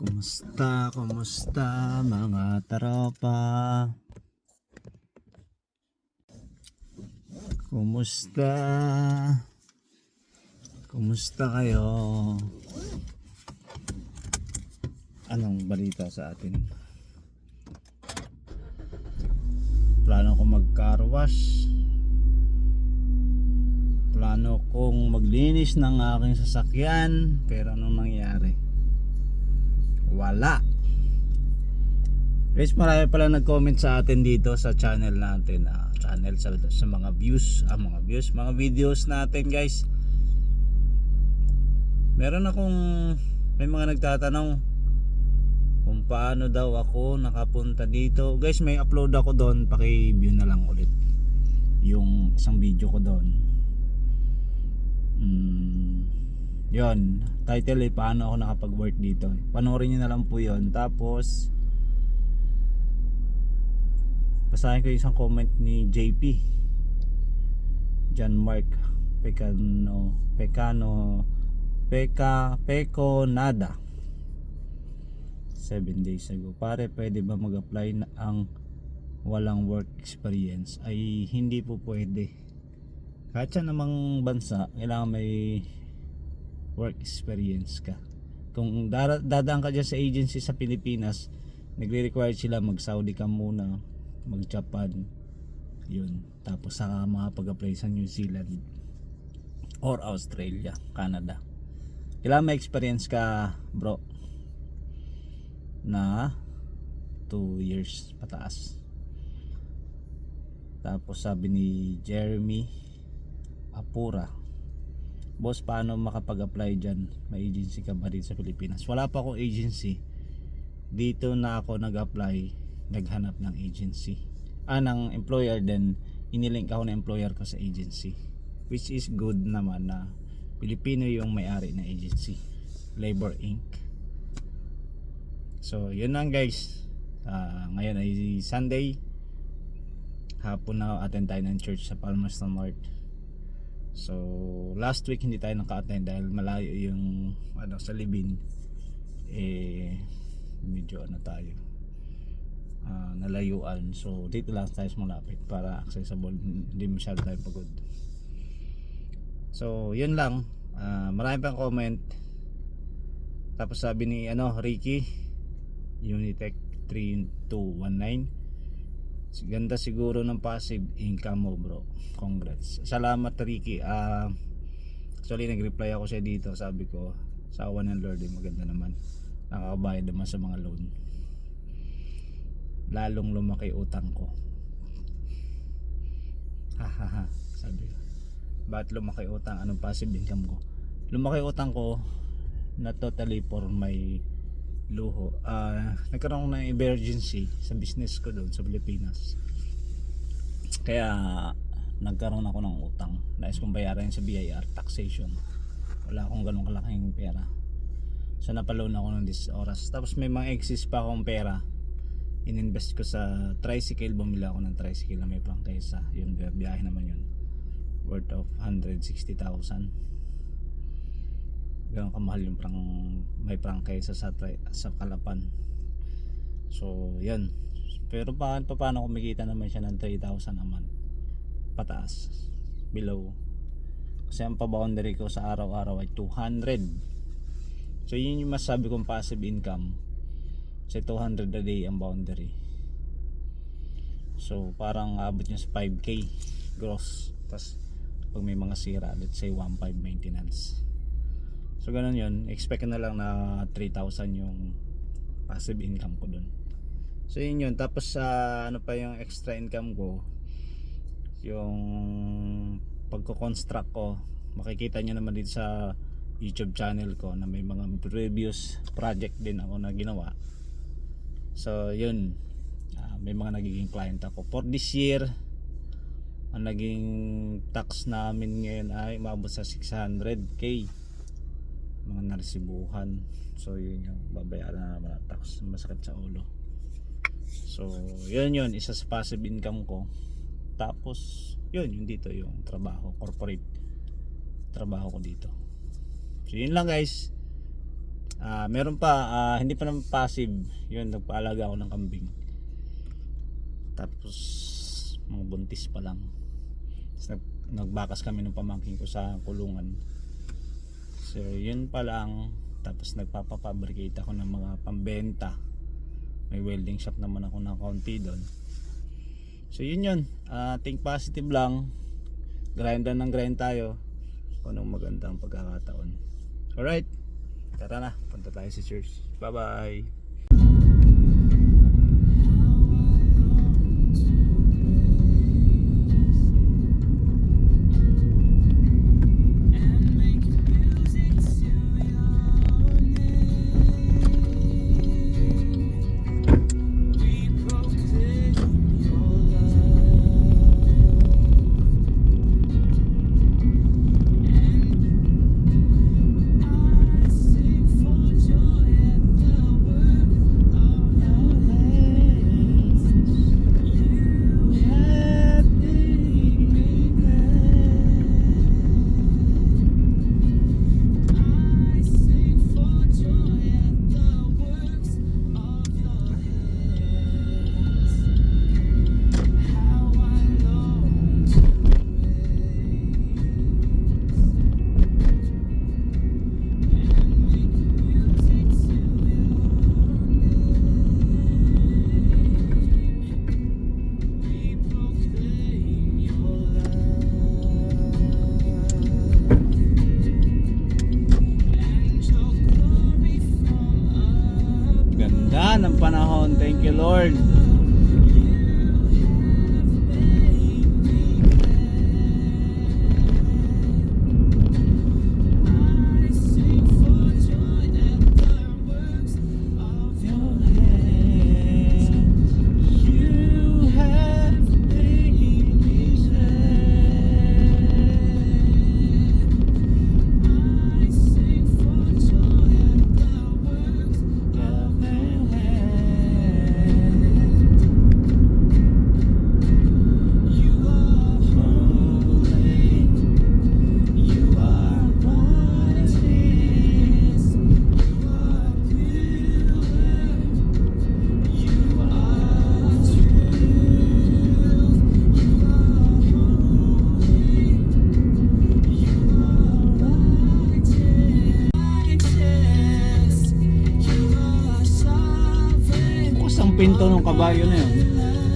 Kumusta, kumusta mga taropa? Kumusta? Kumusta kayo? Anong balita sa atin? Plano ko mag-car wash. Plano kong maglinis ng aking sasakyan. Pero anong nangyari? Wala. Guys, marami pala nag-comment sa atin dito sa channel natin. ah, channel sa, sa mga views, ah, mga views, mga videos natin guys. Meron akong may mga nagtatanong kung paano daw ako nakapunta dito. Guys, may upload ako doon, paki-view na lang ulit yung isang video ko doon. Mm, yon title eh paano ako nakapag-work dito. Panoorin nyo na lang po yon tapos basahin ko yung isang comment ni JP John Mark Pecano Pecano Peka Peko Nada. 7 days ago. Pare pwede ba mag-apply na ang walang work experience? Ay hindi po pwede. Kahit sa namang bansa kailangan may work experience ka. Kung dadaan ka dyan sa agency sa Pilipinas nagre-require sila mag Saudi ka muna mag Japan yun. Tapos saka makapag-apply sa New Zealand or Australia Canada. Kailangan may experience ka bro na 2 years pataas. Tapos sabi ni Jeremy Apura Boss, paano makapag-apply dyan? May agency ka ba dito sa Pilipinas? Wala pa akong agency. Dito na ako nag-apply, naghanap ng agency. Ah, ng employer, then inilink ako ng employer ko sa agency. Which is good naman na Pilipino yung may-ari ng agency. Labor Inc. So, yun lang guys. Ah, ngayon ay Sunday. Hapon na attend tayo ng church sa Palmerston North. So, last week hindi tayo naka-attend dahil malayo yung ano sa Libin. Eh medyo ano tayo. ah, nalayuan. So, dito lang tayo malapit para accessible. Hindi masyado tayo pagod. So, yun lang. Ah, marami pang comment. Tapos sabi ni ano, Ricky Unitech 3219 Ganda siguro ng passive income mo bro. Congrats. Salamat Ricky. Uh, Actually nag-reply ako siya dito. Sabi ko sa awan ng Lord eh, maganda naman. Nakakabayad naman sa mga loan. Lalong lumaki utang ko. Hahaha Sabi ko Bakit lumaki utang? Anong passive income ko? Lumaki utang ko Na totally for my luho. Ah, nagkaroon ng emergency sa business ko doon sa Pilipinas. Kaya nagkaroon ako ng utang. Nais kong bayaran sa BIR taxation. Wala akong ganong kalaking pera. So napaloan ako ng this oras. Tapos may mga excess pa akong pera. Ininvest ko sa tricycle. Bumili ako ng tricycle na may prangkesa. Yun, biyahe naman yun. Worth of 160,000 ganun kamahal yung prang may prangkesa sa tri- sa Kalapan. So yun pero pa, pa paano kumikita naman siya ng 3,000 a month? Pataas. Below. Kasi ang pa-boundary ko sa araw-araw ay 200 so yun yung masabi kong passive income. Sa 200 a day ang boundary. So parang abot niya sa 5k gross. Tas pag may mga sira let's say 1.5 maintenance So ganun yun, expect na lang na 3,000 yung passive income ko dun. So yun yun, tapos sa ano pa yung extra income ko, yung pagko-construct ko, makikita nyo naman dito sa YouTube channel ko na may mga previous project din ako na ginawa. So yun, ah, may mga nagiging client ako. For this year, ang naging tax namin ngayon ay umabot sa 600k mga naresibuhan so yun yung babayaran na naman tax masakit sa ulo so yun yun isa sa passive income ko tapos yun yung dito yung trabaho corporate trabaho ko dito so yun lang guys Ah, meron pa, ah, hindi pa naman passive. Yun, nagpaalaga ako ng kambing. Tapos, mga buntis pa lang. Nag, nagbakas kami ng pamangking ko sa kulungan. So, yun pa lang. Tapos, nagpapafabricate ako ng mga pambenta. May welding shop naman ako ng kaunti doon. So, yun yun. Ah, think positive lang. Grindan ng grind tayo. Anong magandang pagkakataon. Alright. Tara na, punta tayo sa church. Bye-bye. Kabayo na yun.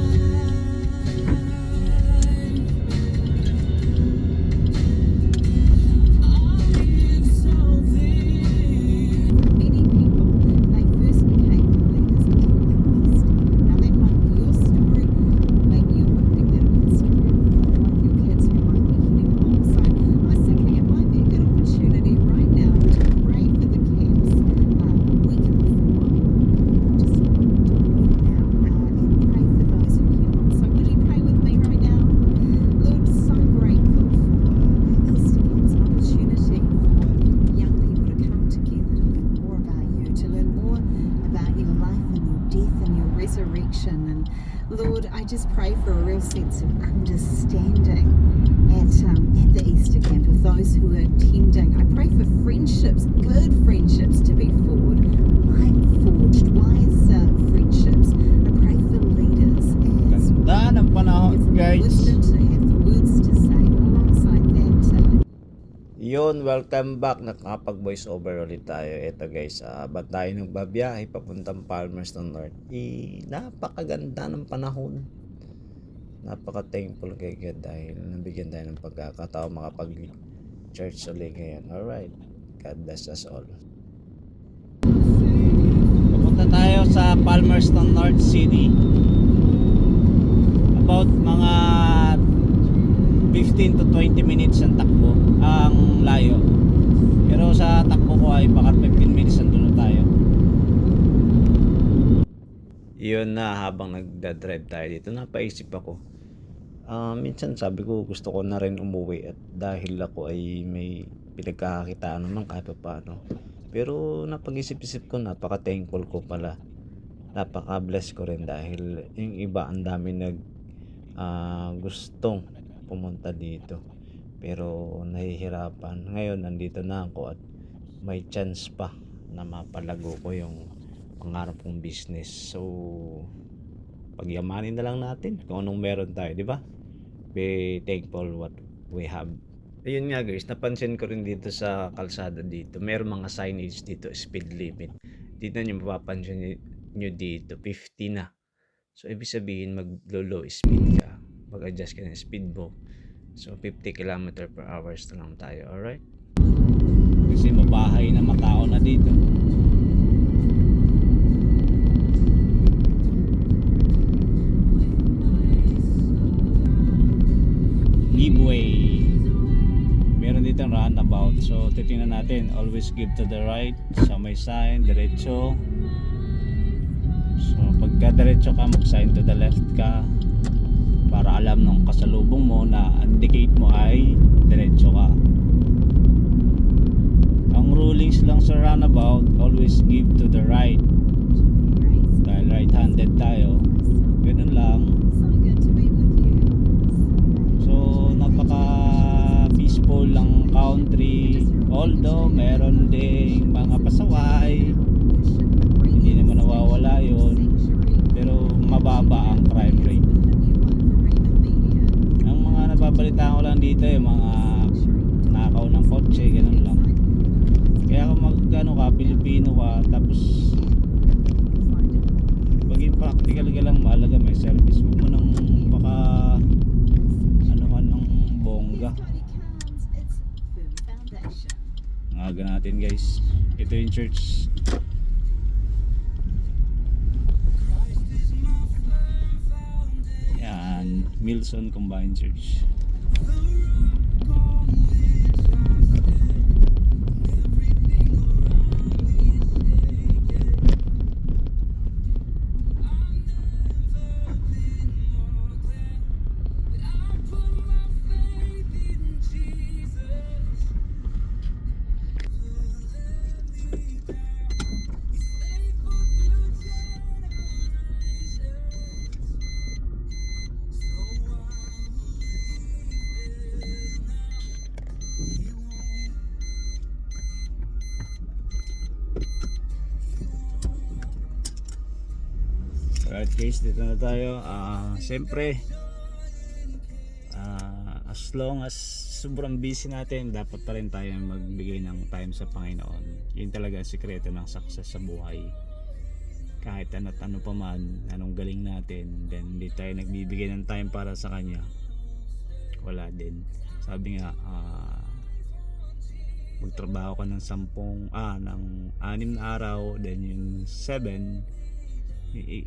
Welcome back. Nakapag voice over ulit tayo. Ito guys, uh, ba't tayo nagbabiyahe papuntang Palmerston North? I, napakaganda ng panahon. Napaka-thankful kay God dahil nabigyan tayo ng pagkakataon makapag-church ulit ngayon. Alright, God bless us all. Pupunta tayo sa Palmerston North City. About mga 15 to 20 minutes ang takbo, ang layo. Pero sa takbo ko ay baka 15 minutes ang tayo. Yun na habang nagda-drive tayo dito, napaisip ako. Ah, minsan sabi ko gusto ko na rin umuwi at dahil ako ay may pinagkakakitaan naman kahit pa paano. Pero napag-isip-isip ko napaka-thankful ko pala. Napaka-bless ko rin dahil yung iba ang dami nag ah, gustong pumunta dito. Pero nahihirapan. Ngayon nandito na ako at may chance pa na mapalago ko yung pangarap kong business. So, pagyamanin na lang natin kung anong meron tayo, di ba? Be thankful what we have. Ayun nga guys, napansin ko rin dito sa kalsada dito. Meron mga signage dito, speed limit. Dito nyo mapapansin nyo- dito, 50 na. So, ibig sabihin, mag-low speed ka. Mag-adjust ka ng speed mo. So, 50 km per hours na lang tayo, alright? Kasi mabahay na matao na dito. Giveaway. Meron dito roundabout. So, titingnan natin. Always give to the right. Sa may sign, diretso. So, pagka diretso ka, mag-sign to the left ka. Alam nung kasalubong mo na indicate mo ay diretso ka. Ang rulings lang sa roundabout, always give to the right. Dahil right-handed tayo. Ganun lang. So, napaka peaceful lang country. Although, meron ding mga pasaway. Hindi naman nawawala yun. Pero, mababa ang crime rate. Ang mga nababalitaan ko lang dito, yung mga nakaw ng kotse, ganun lang. Kaya kung mag, ano ka, Pilipino ka, tapos maging practical ka lang, mahalaga may service. Huwag mo nang baka ano ka ng bongga. Ang aga natin guys. Ito yung church. Yan, Milson Combined Church. Guys, dito na tayo. Ah, siyempre, ah, as long as sobrang busy natin, dapat pa rin tayo magbigay ng time sa Panginoon. Yun talaga ang sikreto ng success sa buhay. Kahit ano't ano pa man, anong galing natin, then hindi tayo nagbibigay ng time para sa Kanya. Wala din. Sabi nga, ah, magtrabaho ka ng sampung, ah, ng anim na araw, then yung seven, i- i-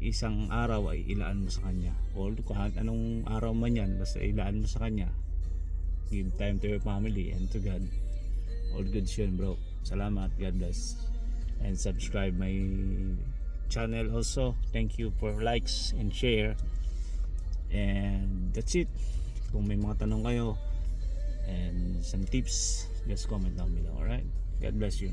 isang araw ay ilaan mo sa kanya. Or kahit anong araw man yan basta ilaan mo sa kanya. Give time to your family and to God. All good yun bro. Salamat. God bless. And subscribe my channel also. Thank you for likes and share. And that's it. Kung may mga tanong kayo and some tips just comment down below. Alright? God bless you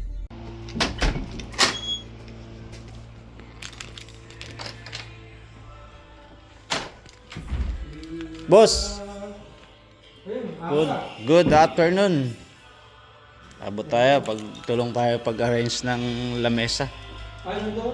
Boss. Good good afternoon. Abot tayo pag tulong tayo pag-arrange ng lamesa. Ano to?